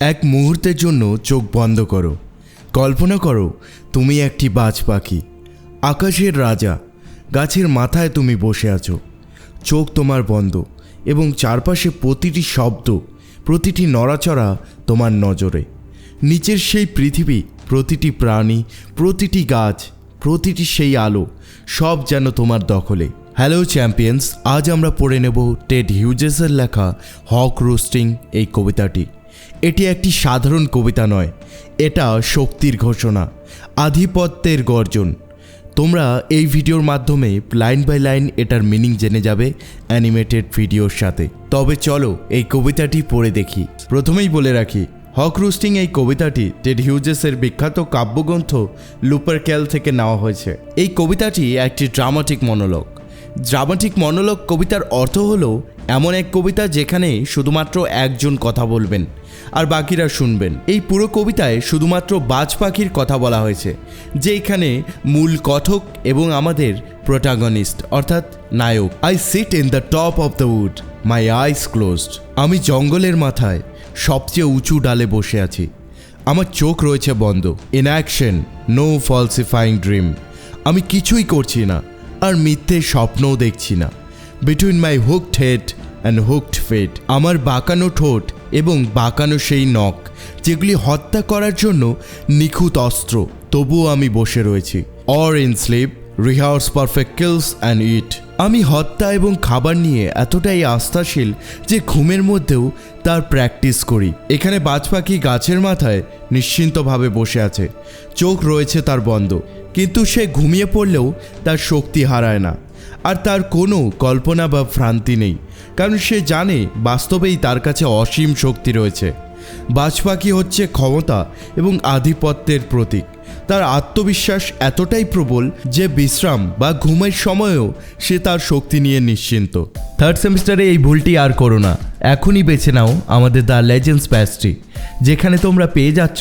এক মুহূর্তের জন্য চোখ বন্ধ করো। কল্পনা করো, তুমি একটি বাজ পাখি, আকাশের রাজা, গাছের মাথায় তুমি বসে আছো। চোখ তোমার বন্ধ এবং চারপাশে প্রতিটি শব্দ, প্রতিটি নড়াচড়া তোমার নজরে। নিচের সেই পৃথিবী, প্রতিটি প্রাণী, প্রতিটি গাছ, প্রতিটি সেই আলো, সব যেন তোমার দখলে। হ্যালো চ্যাম্পিয়ন্স, আজ আমরা পড়ে নেব টেড হিউজেসের লেখা হক রোস্টিং এই কবিতাটি। এটি একটি সাধারণ কবিতা নয়, এটা শক্তির ঘোষণা, আধিপত্যের গর্জন। তোমরা এই ভিডিওর মাধ্যমে লাইন বাই লাইন এটার মিনিং জেনে যাবে অ্যানিমেটেড ভিডিওর সাথে। তবে চলো এই কবিতাটি পড়ে দেখি। প্রথমেই বলে রাখি, হক রুস্টিং এই কবিতাটি টেড হিউজেসের বিখ্যাত কাব্যগ্রন্থ লুপার ক্যাল থেকে নেওয়া হয়েছে। এই কবিতাটি একটি ড্রামাটিক মনোলগ। ড্রামাটিক মনোলগ কবিতার অর্থ হলো এমন এক কবিতা যেখানে শুধুমাত্র একজন কথা বলবেন আর বাকিরা শুনবেন। এই পুরো কবিতায় শুধুমাত্র বাজ পাখির কথা বলা হয়েছে, যে এখানে মূল কথক এবং আমাদের প্রোটাগনিস্ট অর্থাৎ নায়ক। I sit in the top of the wood my eyes closed আমি জঙ্গলের মাথায়, সবচেয়ে উঁচু ডালে বসে আছি। আমার চোখ রয়েছে বন্ধ in action no falsifying dream আমি কিছুই করছি না। আর মিথ্যে স্বপ্নও দেখছি না। Between my hooked head and hooked fate আমার বাঁকানো ঠোঁট এবং বাঁকানো সেই নখ, যেগুলি হত্যা করার জন্য নিখুঁত অস্ত্র, তবুও আমি বসে রয়েছি। Or in sleep rehearse perfect kills and it আমি হত্যা এবং খাবার নিয়ে এতটাই আস্থাশীল যে ঘুমের মধ্যেও তার প্র্যাকটিস করি। এখানে বাজ পাখি গাছের মাথায় নিশ্চিন্তভাবে বসে আছে। চোখ রয়েছে তার বন্ধ। কিন্তু সে ঘুমিয়ে পড়লেও তার শক্তি হারায় না। আর তার কোনো কল্পনা বা ভ্রান্তি নেই, কারণ সে জানে বাস্তবেই তার কাছে অসীম শক্তি রয়েছে। বাজ পাখি হচ্ছে ক্ষমতা এবং আধিপত্যের প্রতীক। তার আত্মবিশ্বাস এতটাই প্রবল যে বিশ্রাম বা ঘুমের সময়েও সে তার শক্তি নিয়ে নিশ্চিন্ত। থার্ড সেমিস্টারে এই ভুলটি আর করো না। এখনই বেছে নাও আমাদের দ্য লেজেন্ডস প্যাস্ট্রি যেখানে তোমরা পেয়ে যাচ্ছ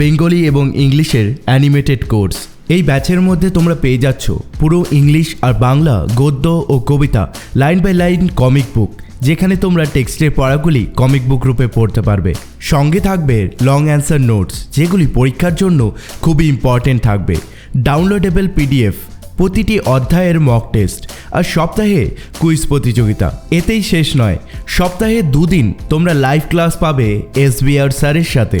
বেঙ্গলি এবং ইংলিশের অ্যানিমেটেড কোর্স এই ব্যাচের মধ্যে তোমরা পেয়ে যাচ্ছ পুরো ইংলিশ আর বাংলা, গদ্য ও কবিতা, line by line comic book যেখানে তোমরা টেক্সটের পড়াগুলি কমিক বুক রূপে পড়তে পারবে। সঙ্গে থাকবে লং অ্যান্সার নোটস যেগুলি পরীক্ষার জন্য খুবই ইম্পর্টেন্ট থাকবে। ডাউনলোডেবল পিডিএফ প্রতিটি অধ্যায়ের মক টেস্ট আর সপ্তাহে কুইজ প্রতিযোগিতা। এতেই শেষ নয়, সপ্তাহে দুদিন তোমরা লাইভ ক্লাস পাবে এসবিআর স্যারের সাথে।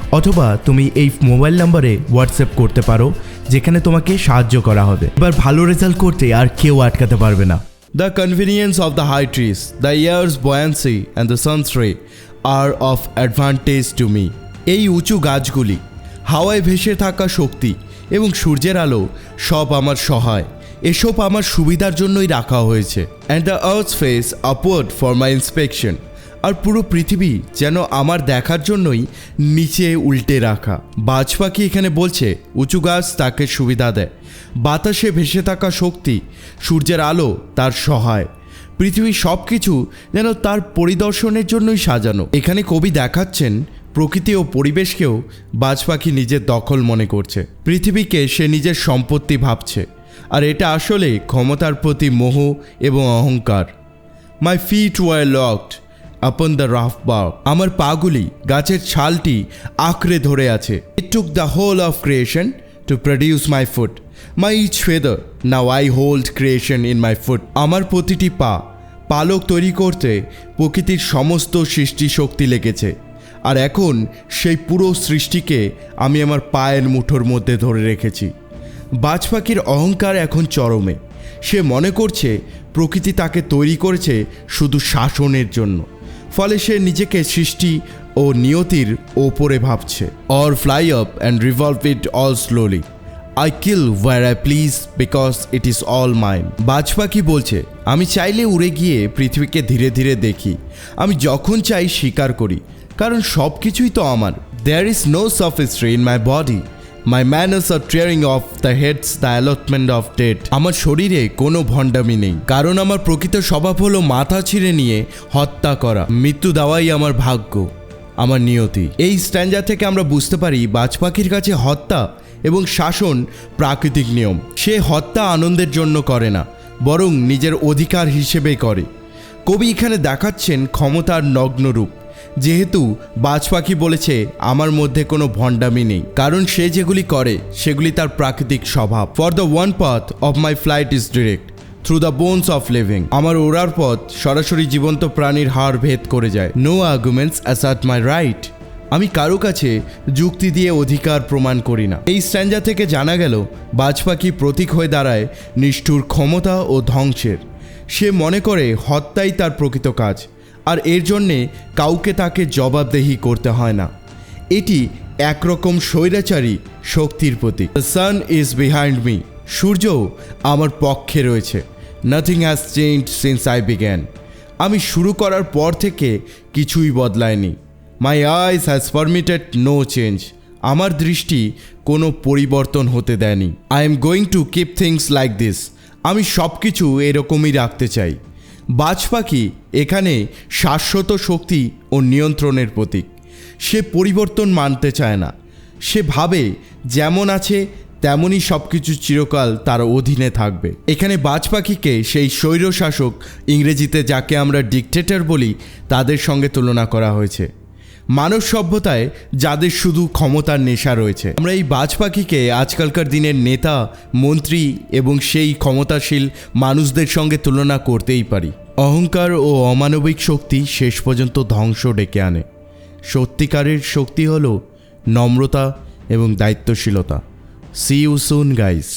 অথবা তুমি এই মোবাইল নাম্বারে হোয়াটসঅ্যাপ করতে পারো, যেখানে তোমাকে সাহায্য করা হবে। এবার ভালো রেজাল্ট করতে আর কেউ আটকাতে পারবে না। The convenience of the high trees the air's buoyancy and the sun's ray are of advantage to me এই উঁচু গাছগুলি, হাওয়ায় ভেসে থাকা শক্তি এবং সূর্যের আলো সব আমার সহায়। এসব আমার সুবিধার জন্যই রাখা হয়েছে। And the earth face upward for my inspection আর পুরো পৃথিবী যেন আমার দেখার জন্যই নিচে উল্টে রাখা। বাজ পাখি এখানে বলছে, উঁচু গাছ তাকে সুবিধা দেয়। বাতাসে ভেসে থাকা শক্তি, সূর্যের আলো তার সহায়। পৃথিবীর সব কিছু যেন তার পরিদর্শনের জন্যই সাজানো। এখানে কবি দেখাচ্ছেন প্রকৃতি ও পরিবেশকেও বাজ পাখি নিজের দখল মনে করছে। পৃথিবীকে সে নিজের সম্পত্তি ভাবছে। আর এটা আসলে ক্ষমতার প্রতি মোহ এবং অহংকার। My feet were locked upon the rough bark আমার পাগুলি গাছের ছালটি আঁকড়ে ধরে আছে। It took the whole of creation to produce my foot my each feather now I hold creation in my foot আমার প্রতিটি পা পালক তৈরি করতে প্রকৃতির সমস্ত সৃষ্টি শক্তি লেগেছে। আর এখন সেই পুরো সৃষ্টিকে আমি আমার পায়ের মুঠোর মধ্যে ধরে রেখেছি। বাজ পাখির অহংকার এখন চরমে। সে মনে করছে প্রকৃতি তাকে তৈরি করেছে শুধু শাসনের জন্য। ফলে সে নিজেকে সৃষ্টি ও নিয়তির ওপরে ভাবছে। Or fly up and revolve it all slowly I kill where I please because it is all mine বাজ পাখি বলছে? আমি চাইলে উড়ে গিয়ে পৃথিবীকে ধীরে ধীরে দেখি। আমি যখন চাই স্বীকার করি। কারণ সব কিছুই তো আমার। There is no sophistry in my body my manners are tearing off the heads the allotment of death আমার শরীরে কোনো ভণ্ডামি নেই। কারণ আমার প্রকৃত স্বভাব হলো মাথা ছিঁড়ে নিয়ে হত্যা করা। মৃত্যু দেওয়াই আমার ভাগ্য, আমার নিয়তি। এই স্ট্যান্ডার থেকে আমরা বুঝতে পারি, বাজ পাখির কাছে হত্যা এবং শাসন প্রাকৃতিক নিয়ম। সে হত্যা আনন্দের জন্য করে না, বরং নিজের অধিকার হিসেবে করে। কবি এখানে দেখাচ্ছেন ক্ষমতার নগ্নরূপ। যেহেতু বাজ পাখি বলেছে, আমার মধ্যে কোনো ভণ্ডামি নেই। কারণ সে যেগুলি করে, সেগুলি তার প্রাকৃতিক স্বভাব। For the one path of my flight is direct through the bones of living আমার ওড়ার পথ সরাসরি জীবন্ত প্রাণীর হাড় ভেদ করে যায়। No arguments assert my right আমি কারও কাছে যুক্তি দিয়ে অধিকার প্রমাণ করি না। এই স্ট্যান্ডা থেকে জানা গেল বাজ পাখি প্রতীক হয়ে দাঁড়ায় নিষ্ঠুর ক্ষমতা ও ধ্বংসের। সে মনে করে, হত্যাই তার প্রকৃত কাজ। আর এর জন্যে কাউকে তাকে জবাবদেহি করতে হয় না। এটি একরকম স্বৈরাচারী শক্তির প্রতীক। The sun is behind me সূর্য আমার পক্ষে রয়েছে। Nothing has change since I began আমি শুরু করার পর থেকে কিছুই বদলায়নি। My eyes has permitted no change আমার দৃষ্টি কোনো পরিবর্তন হতে দেয়নি। I am going to keep things like this আমি সব কিছু এরকমই রাখতে চাই। বাজ পাখি এখানে শাশ্বত শক্তি ও নিয়ন্ত্রণের প্রতীক। সে পরিবর্তন মানতে চায় না। সে ভাবে যেমন আছে, তেমনই সব কিছু চিরকাল তার অধীনে থাকবে। এখানে বাজ পাখিকে সেই স্বৈর শাসক ইংরেজিতে যাকে আমরা ডিকটেটর বলি, তাদের সঙ্গে তুলনা করা হয়েছে। মানব সভ্যতায় যাদের শুধু ক্ষমতার নেশা রয়েছে। আমরা এই বাজ পাখিকে আজকালকার দিনের নেতা, মন্ত্রী এবং সেই ক্ষমতাশীল মানুষদের সঙ্গে তুলনা করতেই পারি। অহংকার ও অমানবিক শক্তি শেষ পর্যন্ত ধ্বংস ডেকে আনে। সত্যিকারের শক্তি হলো নম্রতা এবং দায়িত্বশীলতা। See you soon guys